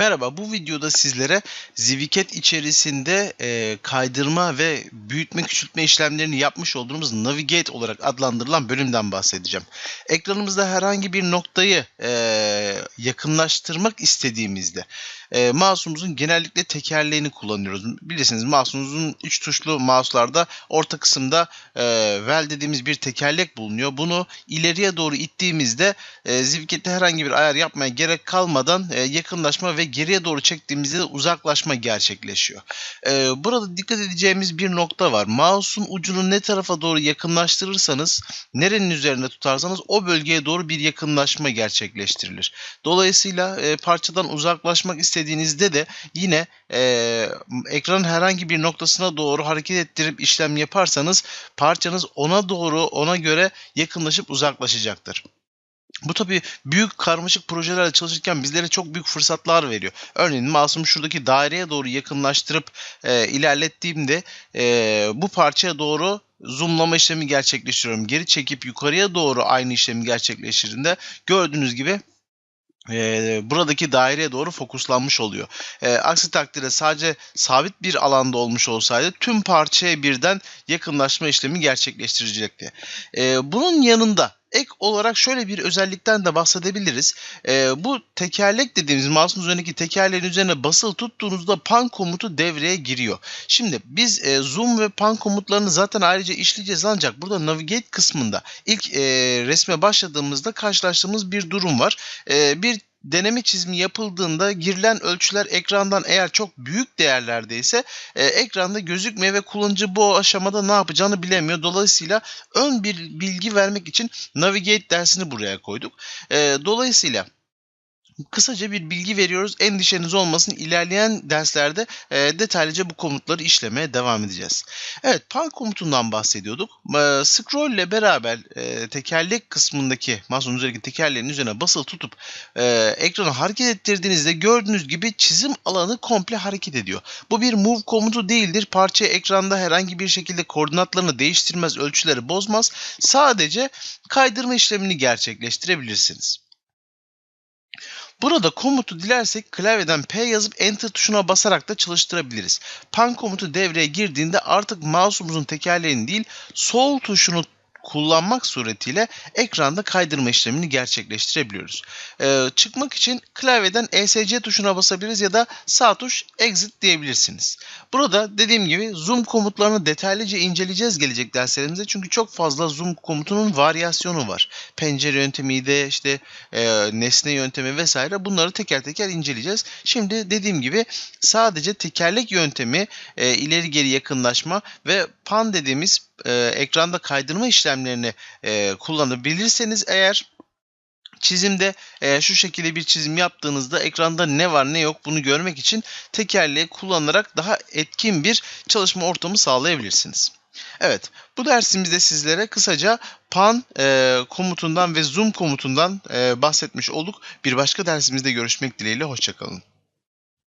Merhaba, bu videoda sizlere Ziviket içerisinde e, kaydırma ve büyütme küçültme işlemlerini yapmış olduğumuz Navigate olarak adlandırılan bölümden bahsedeceğim. Ekranımızda herhangi bir noktayı e, yakınlaştırmak istediğimizde e, mouse'umuzun genellikle tekerleğini kullanıyoruz. Bilirsiniz mouse'umuzun 3 tuşlu mouse'larda orta kısımda e, well dediğimiz bir tekerlek bulunuyor. Bunu ileriye doğru ittiğimizde e, Zivket'te herhangi bir ayar yapmaya gerek kalmadan e, yakınlaşma ve geriye doğru çektiğimizde de uzaklaşma gerçekleşiyor. E, burada dikkat edeceğimiz bir nokta var. Mouse'un ucunu ne tarafa doğru yakınlaştırırsanız, nerenin üzerinde tutarsanız o bölgeye doğru bir yakınlaşma gerçekleştirilir. Dolayısıyla e, parçadan uzaklaşmak istediğinizde de yine e, ekranın herhangi bir noktasına doğru hareket ettirip işlem yaparsanız parçanız ona doğru ona göre yakınlaşıp uzaklaşacaktır. Bu tabii büyük karmaşık projelerle çalışırken bizlere çok büyük fırsatlar veriyor. Örneğin mouse'umu şuradaki daireye doğru yakınlaştırıp e, ilerlettiğimde e, bu parçaya doğru zoomlama işlemi gerçekleştiriyorum. Geri çekip yukarıya doğru aynı işlemi gerçekleştirdiğinde gördüğünüz gibi e, buradaki daireye doğru fokuslanmış oluyor. E, aksi takdirde sadece sabit bir alanda olmuş olsaydı tüm parçaya birden yakınlaşma işlemi gerçekleştirecekti. E, bunun yanında ek olarak şöyle bir özellikten de bahsedebiliriz. E, bu tekerlek dediğimiz mouse'un üzerindeki tekerleğin üzerine basılı tuttuğunuzda pan komutu devreye giriyor. Şimdi biz e, zoom ve pan komutlarını zaten ayrıca işleyeceğiz ancak burada navigate kısmında ilk e, resme başladığımızda karşılaştığımız bir durum var. E, bir deneme çizimi yapıldığında girilen ölçüler ekrandan eğer çok büyük değerlerdeyse e, ekranda gözükmüyor ve kullanıcı bu aşamada ne yapacağını bilemiyor. Dolayısıyla ön bir bilgi vermek için Navigate dersini buraya koyduk. E, dolayısıyla kısaca bir bilgi veriyoruz. Endişeniz olmasın. İlerleyen derslerde e, detaylıca bu komutları işlemeye devam edeceğiz. Evet, pan komutundan bahsediyorduk. E, scroll ile beraber e, tekerlek kısmındaki mouse'un üzerindeki tekerleğin üzerine basılı tutup e, ekranı hareket ettirdiğinizde gördüğünüz gibi çizim alanı komple hareket ediyor. Bu bir move komutu değildir. Parça ekranda herhangi bir şekilde koordinatlarını değiştirmez, ölçüleri bozmaz. Sadece kaydırma işlemini gerçekleştirebilirsiniz. Burada komutu dilersek klavyeden P yazıp Enter tuşuna basarak da çalıştırabiliriz. Pan komutu devreye girdiğinde artık mouse'umuzun tekerleğini değil sol tuşunu kullanmak suretiyle ekranda kaydırma işlemini gerçekleştirebiliyoruz. Ee, çıkmak için klavyeden ESC tuşuna basabiliriz ya da sağ tuş Exit diyebilirsiniz. Burada dediğim gibi zoom komutlarını detaylıca inceleyeceğiz gelecek derslerimizde çünkü çok fazla zoom komutunun varyasyonu var. Pencere yöntemi de işte e, nesne yöntemi vesaire bunları teker teker inceleyeceğiz. Şimdi dediğim gibi sadece tekerlek yöntemi e, ileri geri yakınlaşma ve pan dediğimiz e, ekranda kaydırma işlemlerini e, kullanabilirseniz eğer çizimde e, şu şekilde bir çizim yaptığınızda ekranda ne var ne yok bunu görmek için tekerleği kullanarak daha etkin bir çalışma ortamı sağlayabilirsiniz. Evet, bu dersimizde sizlere kısaca pan e, komutundan ve zoom komutundan e, bahsetmiş olduk. Bir başka dersimizde görüşmek dileğiyle, hoşçakalın.